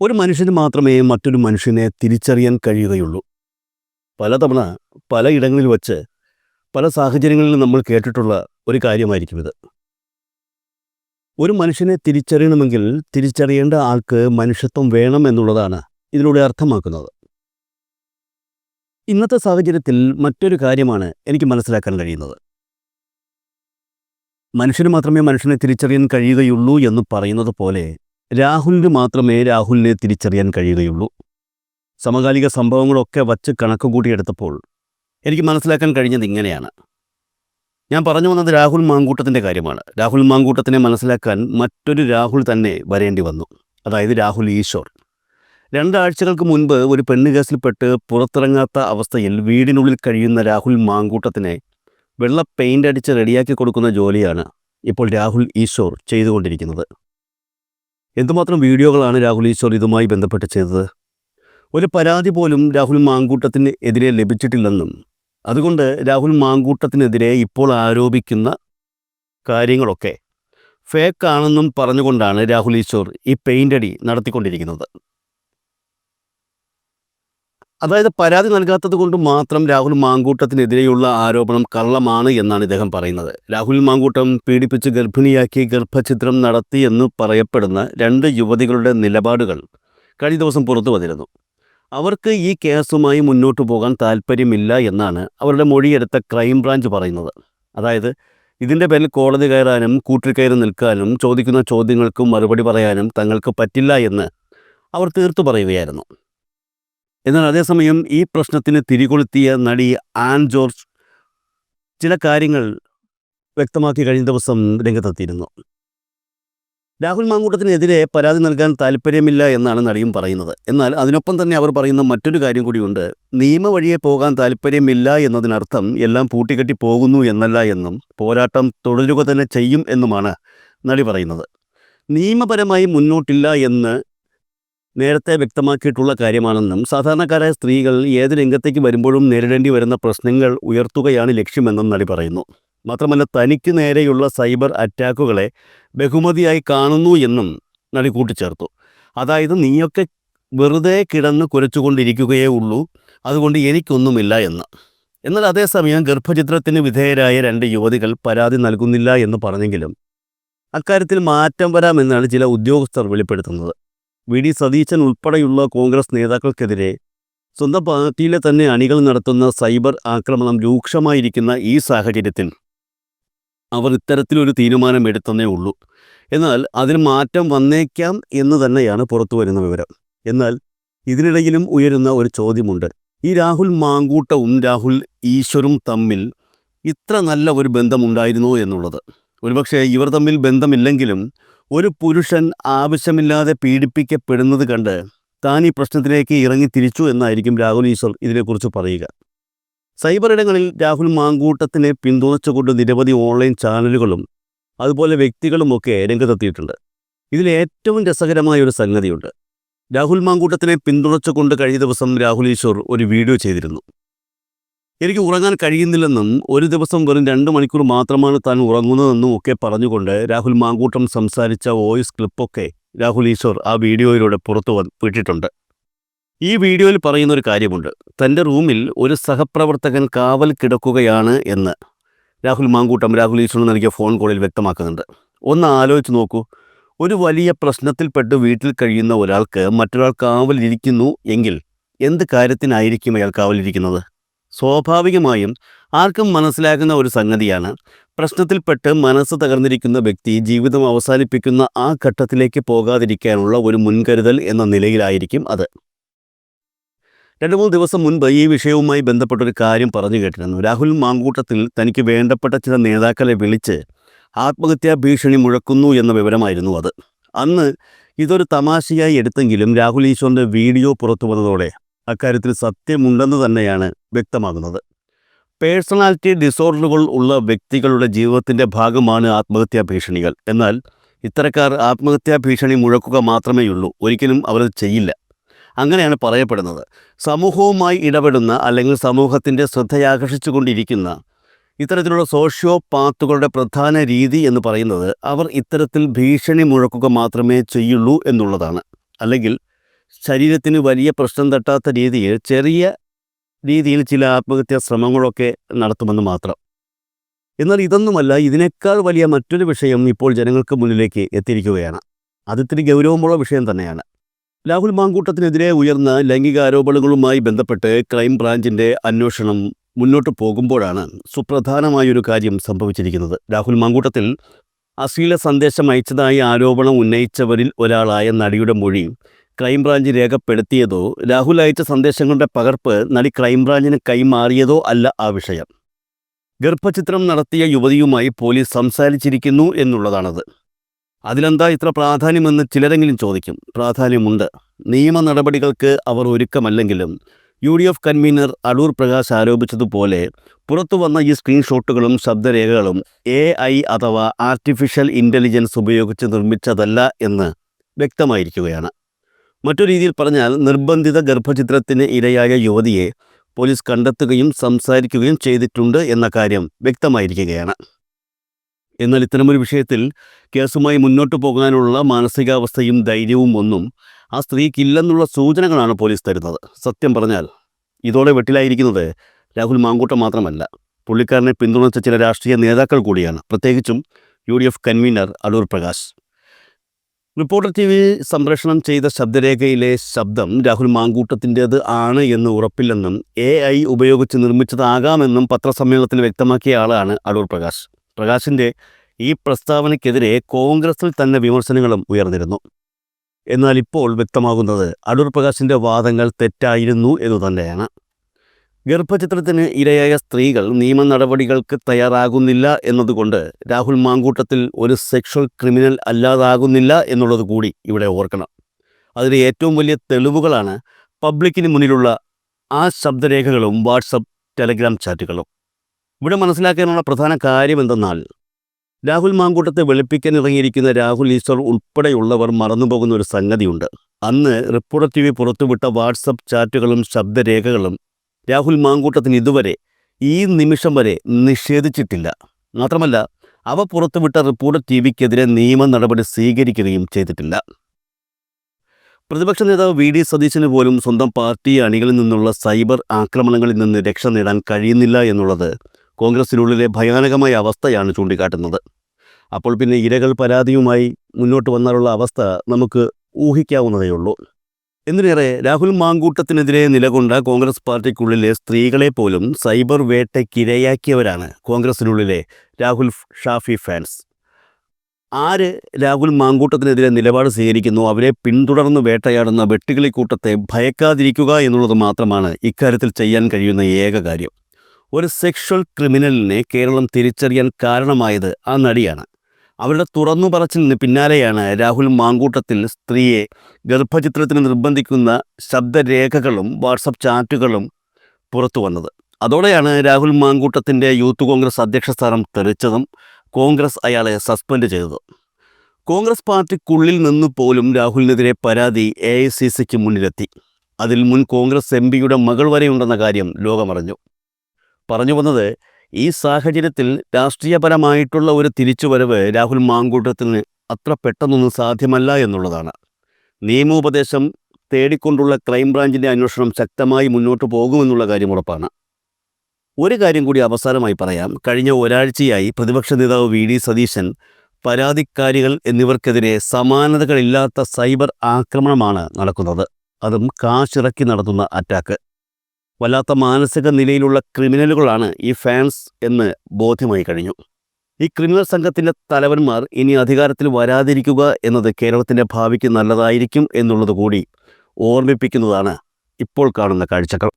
ഒരു മനുഷ്യന് മാത്രമേ മറ്റൊരു മനുഷ്യനെ തിരിച്ചറിയാൻ കഴിയുകയുള്ളൂ. പലതവണ പലയിടങ്ങളിൽ വച്ച് പല സാഹചര്യങ്ങളിൽ നമ്മൾ കേട്ടിട്ടുള്ള ഒരു കാര്യമായിരിക്കും ഇത്. ഒരു മനുഷ്യനെ തിരിച്ചറിയണമെങ്കിൽ തിരിച്ചറിയേണ്ട ആൾക്ക് മനുഷ്യത്വം വേണം എന്നുള്ളതാണ് ഇതിലൂടെ അർത്ഥമാക്കുന്നത്. ഇന്നത്തെ സാഹചര്യത്തിൽ മറ്റൊരു കാര്യമാണ് എനിക്ക് മനസ്സിലാക്കാൻ കഴിയുന്നത്. മനുഷ്യന് മാത്രമേ മനുഷ്യനെ തിരിച്ചറിയാൻ കഴിയുകയുള്ളൂ എന്ന് പറയുന്നത് പോലെ രാഹുലിന് മാത്രമേ രാഹുലിനെ തിരിച്ചറിയാൻ കഴിയുകയുള്ളൂ. സമകാലിക സംഭവങ്ങളൊക്കെ വച്ച് കണക്ക് കൂട്ടിയെടുത്തപ്പോൾ എനിക്ക് മനസ്സിലാക്കാൻ കഴിഞ്ഞത് ഇങ്ങനെയാണ്. ഞാൻ പറഞ്ഞു വന്നത് രാഹുൽ മാങ്കൂട്ടത്തിന്റെ കാര്യമാണ്. രാഹുൽ മാങ്കൂട്ടത്തിനെ മനസ്സിലാക്കാൻ മറ്റൊരു രാഹുൽ തന്നെ വരേണ്ടി വന്നു. അതായത് രാഹുൽ ഈശ്വർ. രണ്ടാഴ്ചകൾക്ക് മുൻപ് ഒരു പെണ്ണ് കേസിൽപ്പെട്ട് പുറത്തിറങ്ങാത്ത അവസ്ഥയിൽ വീടിനുള്ളിൽ കഴിയുന്ന രാഹുൽ മാങ്കൂട്ടത്തിനെ വെള്ള പെയിന്റ് അടിച്ച് റെഡിയാക്കി കൊടുക്കുന്ന ജോലിയാണ് ഇപ്പോൾ രാഹുൽ ഈശ്വർ ചെയ്തുകൊണ്ടിരിക്കുന്നത്. എന്തുമാത്രം വീഡിയോകളാണ് രാഹുൽ ഈശ്വർ ഇതുമായി ബന്ധപ്പെട്ട് ചെയ്തത്? ഒരു പരാതി പോലും രാഹുൽ മാങ്കൂട്ടത്തിന് എതിരെ ലഭിച്ചിട്ടില്ലെന്നും അതുകൊണ്ട് രാഹുൽ മാങ്കൂട്ടത്തിനെതിരെ ഇപ്പോൾ ആരോപിക്കുന്ന കാര്യങ്ങളൊക്കെ ഫേക്കാണെന്നും പറഞ്ഞുകൊണ്ടാണ് രാഹുൽ ഈശ്വർ ഈ പെയിന്റടി നടത്തിക്കൊണ്ടിരിക്കുന്നത്. അതായത് പരാതി നൽകാത്തത് കൊണ്ട് മാത്രം രാഹുൽ മാങ്കൂട്ടത്തിനെതിരെയുള്ള ആരോപണം കള്ളമാണ് എന്നാണ് ഇദ്ദേഹം പറയുന്നത്. രാഹുൽ മാങ്കൂട്ടം പീഡിപ്പിച്ച് ഗർഭിണിയാക്കി ഗർഭഛിദ്രം നടത്തി എന്ന് പറയപ്പെടുന്ന രണ്ട് യുവതികളുടെ നിലപാടുകൾ കഴിഞ്ഞ ദിവസം പുറത്തു വന്നിരുന്നു. അവർക്ക് ഈ കേസുമായി മുന്നോട്ട് പോകാൻ താല്പര്യമില്ല എന്നാണ് അവരുടെ മൊഴിയെടുത്ത ക്രൈംബ്രാഞ്ച് പറയുന്നത്. അതായത് ഇതിന്റെ പേരിൽ കോടതി കയറാനും കൂട്ടിൽ കയറി നിൽക്കാനും ചോദിക്കുന്ന ചോദ്യങ്ങൾക്കും മറുപടി പറയാനും തങ്ങൾക്ക് പറ്റില്ല എന്ന് അവർ തീർത്തു പറയുകയായിരുന്നു. എന്നാൽ അതേസമയം ഈ പ്രശ്നത്തിന് തിരികൊളുത്തിയ നടി ആൻ ജോർജ് ചില കാര്യങ്ങൾ വ്യക്തമാക്കി കഴിഞ്ഞ ദിവസം രംഗത്തെത്തിയിരുന്നു. രാഹുൽ മാങ്കൂട്ടത്തിനെതിരെ പരാതി നൽകാൻ താല്പര്യമില്ല എന്നാണ് നടിയും പറയുന്നത്. എന്നാൽ അതിനൊപ്പം തന്നെ അവർ പറയുന്ന മറ്റൊരു കാര്യം കൂടിയുണ്ട്. നിയമ വഴിയെ പോകാൻ താല്പര്യമില്ല എന്നതിനർത്ഥം എല്ലാം പൂട്ടിക്കെട്ടി പോകുന്നു എന്നല്ല എന്നും പോരാട്ടം തുടരുക തന്നെ ചെയ്യും എന്നുമാണ് നടി പറയുന്നത്. നിയമപരമായി മുന്നോട്ടില്ല എന്ന് നേരത്തെ വ്യക്തമാക്കിയിട്ടുള്ള കാര്യമാണെന്നും സാധാരണക്കാരായ സ്ത്രീകൾ ഏത് രംഗത്തേക്ക് വരുമ്പോഴും നേരിടേണ്ടി വരുന്ന പ്രശ്നങ്ങൾ ഉയർത്തുകയാണ് ലക്ഷ്യമെന്നും നടി പറയുന്നു. മാത്രമല്ല തനിക്ക് നേരെയുള്ള സൈബർ അറ്റാക്കുകളെ ബഹുമതിയായി കാണുന്നു എന്നും നടി കൂട്ടിച്ചേർത്തു. അതായത് നീയൊക്കെ വെറുതെ കിടന്ന് കുരച്ചുകൊണ്ടിരിക്കുകയേ ഉള്ളൂ അതുകൊണ്ട് എനിക്കൊന്നുമില്ല എന്ന്. എന്നാൽ അതേസമയം ഗർഭചിത്രത്തിന് വിധേയരായ രണ്ട് യുവതികൾ പരാതി നൽകുന്നില്ല എന്ന് പറഞ്ഞെങ്കിലും അക്കാര്യത്തിൽ മാറ്റം വരാമെന്നാണ് ചില ഉദ്യോഗസ്ഥർ വെളിപ്പെടുത്തുന്നത്. വി. ഡി. സതീശൻ ഉൾപ്പെടെയുള്ള കോൺഗ്രസ് നേതാക്കൾക്കെതിരെ സ്വന്തം പാർട്ടിയിലെ തന്നെ അണികൾ നടത്തുന്ന സൈബർ ആക്രമണം രൂക്ഷമായിരിക്കുന്ന ഈ സാഹചര്യത്തിൽ അവർ ഇത്തരത്തിലൊരു തീരുമാനം എടുത്തന്നേ ഉള്ളൂ. എന്നാൽ അതിന് മാറ്റം വന്നേക്കാം എന്ന് തന്നെയാണ് പുറത്തു വരുന്ന വിവരം. എന്നാൽ ഇതിനിടയിലും ഉയരുന്ന ഒരു ചോദ്യമുണ്ട്. ഈ രാഹുൽ മാങ്കൂട്ടവും രാഹുൽ ഈശ്വരും തമ്മിൽ ഇത്ര നല്ല ഒരു ബന്ധമുണ്ടായിരുന്നോ എന്നുള്ളത്. ഒരുപക്ഷെ ഇവർ തമ്മിൽ ബന്ധമില്ലെങ്കിലും ഒരു പുരുഷൻ ആവശ്യമില്ലാതെ പീഡിപ്പിക്കപ്പെടുന്നത് കണ്ട് താൻ ഈ പ്രശ്നത്തിലേക്ക് ഇറങ്ങി തിരിച്ചു എന്നായിരിക്കും രാഹുൽ ഈശ്വർ ഇതിനെക്കുറിച്ച് പറയുക. സൈബർ ഇടങ്ങളിൽ രാഹുൽ മാങ്കൂട്ടത്തിനെ പിന്തുണച്ചുകൊണ്ട് നിരവധി ഓൺലൈൻ ചാനലുകളും അതുപോലെ വ്യക്തികളും ഒക്കെ രംഗത്തെത്തിയിട്ടുണ്ട്. ഇതിൽ ഏറ്റവും രസകരമായ ഒരു സംഗതിയുണ്ട്. രാഹുൽ മാങ്കൂട്ടത്തിനെ പിന്തുണച്ചുകൊണ്ട് കഴിഞ്ഞ ദിവസം രാഹുൽ ഈശ്വർ ഒരു വീഡിയോ ചെയ്തിരുന്നു. എനിക്ക് ഉറങ്ങാൻ കഴിയുന്നില്ലെന്നും ഒരു ദിവസം വെറും രണ്ട് മണിക്കൂർ മാത്രമാണ് താൻ ഉറങ്ങുന്നതെന്നും ഒക്കെ പറഞ്ഞുകൊണ്ട് രാഹുൽ മാങ്കൂട്ടം സംസാരിച്ച വോയിസ് ക്ലിപ്പൊക്കെ രാഹുൽ ഈശ്വർ ആ വീഡിയോയിലൂടെ പുറത്തു വിട്ടിട്ടുണ്ട്. ഈ വീഡിയോയിൽ പറയുന്ന ഒരു കാര്യമുണ്ട്. തന്റെ റൂമിൽ ഒരു സഹപ്രവർത്തകൻ കാവൽ കിടക്കുകയാണ് എന്ന് രാഹുൽ മാങ്കൂട്ടം രാഹുൽ ഈശ്വറിന് നൽകിയ ഫോൺ കോളിൽ വ്യക്തമാക്കുന്നുണ്ട്. ഒന്ന് ആലോചിച്ച് നോക്കൂ. ഒരു വലിയ പ്രശ്നത്തിൽപ്പെട്ട് വീട്ടിൽ കഴിയുന്ന ഒരാൾക്ക് മറ്റൊരാൾ കാവലിരിക്കുന്നു എങ്കിൽ എന്ത് കാര്യത്തിനായിരിക്കും അയാൾ കാവലിരിക്കുന്നത്? സ്വാഭാവികമായും ആർക്കും മനസ്സിലാകുന്ന ഒരു സംഗതിയാണ്. പ്രശ്നത്തിൽപ്പെട്ട് മനസ്സ് തകർന്നിരിക്കുന്ന വ്യക്തി ജീവിതം അവസാനിപ്പിക്കുന്ന ആ ഘട്ടത്തിലേക്ക് പോകാതിരിക്കാനുള്ള ഒരു മുൻകരുതൽ എന്ന നിലയിലായിരിക്കും അത്. രണ്ട് മൂന്ന് ദിവസം മുൻപ് ഈ വിഷയവുമായി ബന്ധപ്പെട്ടൊരു കാര്യം പറഞ്ഞു കേട്ടിരുന്നു. രാഹുൽ മാങ്കൂട്ടത്തിൽ തനിക്ക് വേണ്ടപ്പെട്ട ചില നേതാക്കളെ വിളിച്ച് ആത്മഹത്യാ ഭീഷണി മുഴക്കുന്നു എന്ന വിവരമായിരുന്നു അത്. അന്ന് ഇതൊരു തമാശയായി എടുത്തെങ്കിലും രാഹുൽ ഈശ്വറിന്റെ വീഡിയോ പുറത്തു വന്നതോടെ അക്കാര്യത്തിൽ സത്യമുണ്ടെന്ന് തന്നെയാണ് വ്യക്തമാകുന്നത്. പേഴ്സണാലിറ്റി ഡിസോർഡറുകൾ ഉള്ള വ്യക്തികളുടെ ജീവിതത്തിന്റെ ഭാഗമാണ് ആത്മഹത്യാ ഭീഷണികൾ. എന്നാൽ ഇത്തരക്കാർ ആത്മഹത്യാ ഭീഷണി മുഴക്കുക മാത്രമേയുള്ളൂ ഒരിക്കലും അവരത് ചെയ്യില്ല. അങ്ങനെയാണ് പറയപ്പെടുന്നത്. സമൂഹവുമായി ഇടപെടുന്ന അല്ലെങ്കിൽ സമൂഹത്തിന്റെ ശ്രദ്ധയാകർഷിച്ചുകൊണ്ടിരിക്കുന്ന ഇത്തരത്തിലുള്ള സോഷ്യോ പാത്തുകളുടെ പ്രധാന രീതി എന്ന് പറയുന്നത് അവർ ഇത്തരത്തിൽ ഭീഷണി മുഴക്കുക മാത്രമേ ചെയ്യുള്ളൂ എന്നുള്ളതാണ്. അല്ലെങ്കിൽ ശരീരത്തിന് വലിയ പ്രശ്നം തട്ടാത്ത രീതിയിൽ ചെറിയ രീതിയിൽ ചില ആത്മഹത്യാ ശ്രമങ്ങളൊക്കെ നടത്തുമെന്ന് മാത്രം. എന്നാൽ ഇതൊന്നുമല്ല ഇതിനേക്കാൾ വലിയ മറ്റൊരു വിഷയം ഇപ്പോൾ ജനങ്ങൾക്ക് മുന്നിലേക്ക് എത്തിയിരിക്കുകയാണ്. അതിത്തിരി ഗൗരവമുള്ള വിഷയം തന്നെയാണ്. രാഹുൽ മാങ്കൂട്ടത്തിനെതിരെ ഉയർന്ന ലൈംഗിക ആരോപണങ്ങളുമായി ബന്ധപ്പെട്ട് ക്രൈം ബ്രാഞ്ചിന്റെ അന്വേഷണം മുന്നോട്ട് പോകുമ്പോഴാണ് സുപ്രധാനമായൊരു കാര്യം സംഭവിച്ചിരിക്കുന്നത്. രാഹുൽ മാങ്കൂട്ടത്തിൽ അശ്ലീല സന്ദേശം അയച്ചതായി ആരോപണം ഉന്നയിച്ചവരിൽ ഒരാളായ നടിയുടെ മൊഴി ക്രൈംബ്രാഞ്ച് രേഖപ്പെടുത്തിയതോ രാഹുൽ അയച്ച സന്ദേശങ്ങളുടെ പകർപ്പ് നടി ക്രൈംബ്രാഞ്ചിന് കൈമാറിയതോ അല്ല ആ വിഷയം. ഗർഭചിത്രം നടത്തിയ യുവതിയുമായി പോലീസ് സംസാരിച്ചിരിക്കുന്നു എന്നുള്ളതാണത്. അതിലെന്താ ഇത്ര പ്രാധാന്യമെന്ന് ചിലരെങ്കിലും ചോദിക്കും. പ്രാധാന്യമുണ്ട്. നിയമ നടപടികൾക്ക് അവർ ഒരുക്കമല്ലെങ്കിലും U D F convener Adoor Prakash ആരോപിച്ചതുപോലെ പുറത്തു വന്ന ഈ സ്ക്രീൻഷോട്ടുകളും ശബ്ദരേഖകളും എ ഐ അഥവാ ആർട്ടിഫിഷ്യൽ ഇന്റലിജൻസ് ഉപയോഗിച്ച് നിർമ്മിച്ചതല്ല എന്ന് വ്യക്തമായിരിക്കുകയാണ്. മറ്റൊരു രീതിയിൽ പറഞ്ഞാൽ നിർബന്ധിത ഗർഭചിത്രത്തിന് ഇരയായ യുവതിയെ പോലീസ് കണ്ടെത്തുകയും സംസാരിക്കുകയും ചെയ്തിട്ടുണ്ട് എന്ന കാര്യം വ്യക്തമായിരിക്കുകയാണ്. എന്നാൽ ഇത്തരമൊരു വിഷയത്തിൽ കേസുമായി മുന്നോട്ടു പോകാനുള്ള മാനസികാവസ്ഥയും ധൈര്യവും ഒന്നും ആ സ്ത്രീക്കില്ലെന്നുള്ള സൂചനകളാണ് പോലീസ് തരുന്നത്. സത്യം പറഞ്ഞാൽ ഇതോടെ വെട്ടിലായിരിക്കുന്നത് രാഹുൽ മാങ്കൂട്ടം മാത്രമല്ല. പുള്ളിക്കാരനെ പിന്തുണച്ച ചില രാഷ്ട്രീയ നേതാക്കൾ കൂടിയാണ്. പ്രത്യേകിച്ചും U convener Adoor Prakash. Reporter T V സംപ്രേഷണം ചെയ്ത ശബ്ദരേഖയിലെ ശബ്ദം രാഹുൽ മാങ്കൂട്ടത്തിന്റേത് ആണ് എന്ന് ഉറപ്പില്ലെന്നും എ ഐ ഉപയോഗിച്ച് നിർമ്മിച്ചതാകാമെന്നും പത്രസമ്മേളനത്തിൽ വ്യക്തമാക്കിയ ആളാണ് അടൂർ പ്രകാശ്. പ്രകാശിന്റെ ഈ പ്രസ്താവനയ്ക്കെതിരെ കോൺഗ്രസിൽ തന്നെ വിമർശനങ്ങളും ഉയർന്നിരുന്നു. എന്നാൽ ഇപ്പോൾ വ്യക്തമാകുന്നത് അടൂർ പ്രകാശിന്റെ വാദങ്ങൾ തെറ്റായിരുന്നു എന്നു തന്നെയാണ്. ഗർഭചിത്രത്തിന് ഇരയായ സ്ത്രീകൾ നിയമ നടപടികൾക്ക് തയ്യാറാകുന്നില്ല എന്നതുകൊണ്ട് രാഹുൽ മാങ്കൂട്ടത്തിൽ ഒരു സെക്ഷൽ ക്രിമിനൽ അല്ലാതാകുന്നില്ല എന്നുള്ളത് കൂടി ഇവിടെ ഓർക്കണം. അതിന് ഏറ്റവും വലിയ തെളിവുകളാണ് പബ്ലിക്കിന് മുന്നിലുള്ള ആ ശബ്ദരേഖകളും വാട്സപ്പ് ടെലഗ്രാം ചാറ്റുകളും. ഇവിടെ മനസ്സിലാക്കാനുള്ള പ്രധാന കാര്യം എന്തെന്നാൽ രാഹുൽ മാങ്കൂട്ടത്തെ വെളുപ്പിക്കാൻ ഇറങ്ങിയിരിക്കുന്ന രാഹുൽ ഈശ്വർ ഉൾപ്പെടെയുള്ളവർ മറന്നുപോകുന്ന ഒരു സംഗതിയുണ്ട്. അന്ന് റിപ്പോർട്ടർ ടി വി പുറത്തുവിട്ട വാട്സപ്പ് ചാറ്റുകളും ശബ്ദരേഖകളും രാഹുൽ മാങ്കൂട്ടത്തിന് ഇതുവരെ ഈ നിമിഷം വരെ നിഷേധിച്ചിട്ടില്ല. മാത്രമല്ല അവ പുറത്തുവിട്ട റിപ്പോർട്ടർ ടി വിക്കെതിരെ നിയമ നടപടി സ്വീകരിക്കുകയും ചെയ്തിട്ടില്ല. പ്രതിപക്ഷ നേതാവ് വി ഡി സതീശന് പോലും സ്വന്തം പാർട്ടി അണികളിൽ നിന്നുള്ള സൈബർ ആക്രമണങ്ങളിൽ നിന്ന് രക്ഷ നേടാൻ കഴിയുന്നില്ല എന്നുള്ളത് കോൺഗ്രസിനുള്ളിലെ ഭയാനകമായ അവസ്ഥയാണ് ചൂണ്ടിക്കാട്ടുന്നത്. അപ്പോൾ പിന്നെ ഇരകൾ പരാതിയുമായി മുന്നോട്ട് വന്നാലുള്ള അവസ്ഥ നമുക്ക് ഊഹിക്കാവുന്നതേയുള്ളൂ. എന്തിനേറെ രാഹുൽ മാങ്കൂട്ടത്തിനെതിരെ നിലകൊണ്ട കോൺഗ്രസ് പാർട്ടിക്കുള്ളിലെ സ്ത്രീകളെ പോലും സൈബർ വേട്ടയ്ക്കിരയാക്കിയവരാണ് കോൺഗ്രസിനുള്ളിലെ രാഹുൽ ഷാഫി ഫാൻസ്. ആര് രാഹുൽ മാങ്കൂട്ടത്തിനെതിരെ നിലപാട് സ്വീകരിക്കുന്നു അവരെ പിന്തുടർന്ന് വേട്ടയാടുന്ന വെട്ടുകിളി കൂട്ടത്തെ ഭയക്കാതിരിക്കുക എന്നുള്ളത് മാത്രമാണ് ഇക്കാര്യത്തിൽ ചെയ്യാൻ കഴിയുന്ന ഏക കാര്യം. ഒരു സെക്ഷൽ ക്രിമിനലിനെ കേരളം തിരിച്ചറിയാൻ കാരണമായത് ആ നടിയാണ്. അവരുടെ തുറന്നു പറച്ചിലിന് പിന്നാലെയാണ് രാഹുൽ മാങ്കൂട്ടത്തിൽ സ്ത്രീയെ ഗർഭചിത്രത്തിന് നിർബന്ധിക്കുന്ന ശബ്ദരേഖകളും വാട്സപ്പ് ചാറ്റുകളും പുറത്തു വന്നത്. അതോടെയാണ് രാഹുൽ മാങ്കൂട്ടത്തിന്റെ യൂത്ത് കോൺഗ്രസ് അധ്യക്ഷ സ്ഥാനം തെളിച്ചതും കോൺഗ്രസ് അയാളെ സസ്പെൻഡ് ചെയ്തത്. കോൺഗ്രസ് പാർട്ടിക്കുള്ളിൽ നിന്ന് പോലും രാഹുലിനെതിരെ പരാതി എ ഐ സി സിക്ക് മുന്നിലെത്തി. അതിൽ മുൻ കോൺഗ്രസ് എം പിയുടെ മകൾ വരെയുണ്ടെന്ന കാര്യം ലോകമറിഞ്ഞു. പറഞ്ഞു വന്നത് ഈ സാഹചര്യത്തിൽ രാഷ്ട്രീയപരമായിട്ടുള്ള ഒരു തിരിച്ചുവരവ് രാഹുൽ മാങ്കൂട്ടത്തിന് അത്ര പെട്ടെന്നൊന്നും സാധ്യമല്ല എന്നുള്ളതാണ്. നിയമോപദേശം തേടിക്കൊണ്ടുള്ള ക്രൈംബ്രാഞ്ചിന്റെ അന്വേഷണം ശക്തമായി മുന്നോട്ട് പോകുമെന്നുള്ള കാര്യം ഉറപ്പാണ്. ഒരു കാര്യം കൂടി അവസാനമായി പറയാം. കഴിഞ്ഞ ഒരാഴ്ചയായി പ്രതിപക്ഷ നേതാവ് വി. ഡി. സതീശൻ പരാതിക്കാരികൾ എന്നിവർക്കെതിരെ സമാനതകളില്ലാത്ത സൈബർ ആക്രമണമാണ് നടക്കുന്നത്. അതും കാശിറക്കി നടത്തുന്ന അറ്റാക്ക്. വല്ലാത്ത മാനസിക നിലയിലുള്ള ക്രിമിനലുകളാണ് ഈ ഫാൻസ് എന്ന് ബോധ്യമായി കഴിഞ്ഞു. ഈ ക്രിമിനൽ സംഘത്തിന്റെ തലവന്മാർ ഇനി അധികാരത്തിൽ വരാതിരിക്കുക എന്നത് കേരളത്തിന്റെ ഭാവിക്ക് നല്ലതായിരിക്കും എന്നുള്ളത് കൂടി ഓർമ്മിപ്പിക്കുന്നതാണ് ഇപ്പോൾ കാണുന്ന കാഴ്ചകൾ.